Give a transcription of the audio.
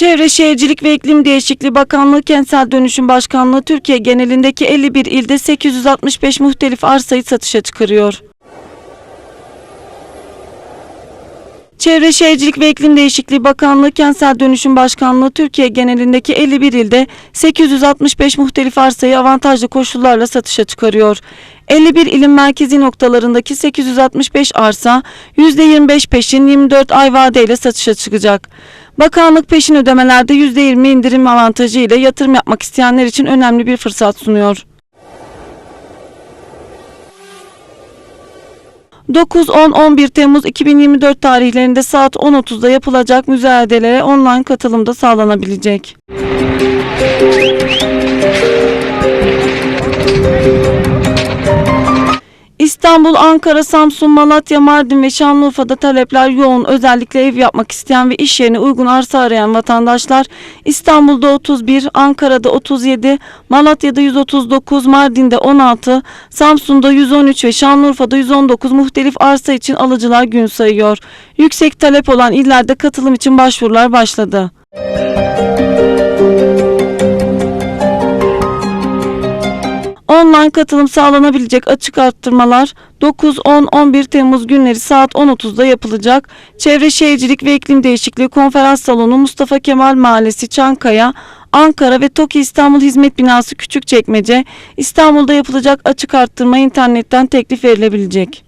Çevre Şehircilik ve İklim Değişikliği Bakanlığı Kentsel Dönüşüm Başkanlığı Türkiye genelindeki 51 ilde 865 muhtelif arsayı satışa çıkarıyor. Çevre Şehircilik ve İklim Değişikliği Bakanlığı Kentsel Dönüşüm Başkanlığı Türkiye genelindeki 51 ilde 865 muhtelif arsayı avantajlı koşullarla satışa çıkarıyor. 51 ilin merkezi noktalarındaki 865 arsa %25 peşin 24 ay vadeyle satışa çıkacak. Bakanlık peşin ödemelerde %20 indirim avantajı ile yatırım yapmak isteyenler için önemli bir fırsat sunuyor. 9, 10, 11 Temmuz 2024 tarihlerinde saat 10.30'da yapılacak müzayedelere online katılımda sağlanabilecek. İstanbul, Ankara, Samsun, Malatya, Mardin ve Şanlıurfa'da talepler yoğun. Özellikle ev yapmak isteyen ve iş yerine uygun arsa arayan vatandaşlar İstanbul'da 31, Ankara'da 37, Malatya'da 139, Mardin'de 16, Samsun'da 113 ve Şanlıurfa'da 119 muhtelif arsa için alıcılar gün sayıyor. Yüksek talep olan illerde katılım için başvurular başladı. Online katılım sağlanabilecek açık arttırmalar 9, 10, 11 Temmuz günleri saat 10.30'da yapılacak. Çevre Şehircilik ve İklim Değişikliği Konferans Salonu Mustafa Kemal Mahallesi Çankaya, Ankara ve TOKİ İstanbul Hizmet Binası Küçükçekmece, İstanbul'da yapılacak açık arttırma internetten teklif verilebilecek.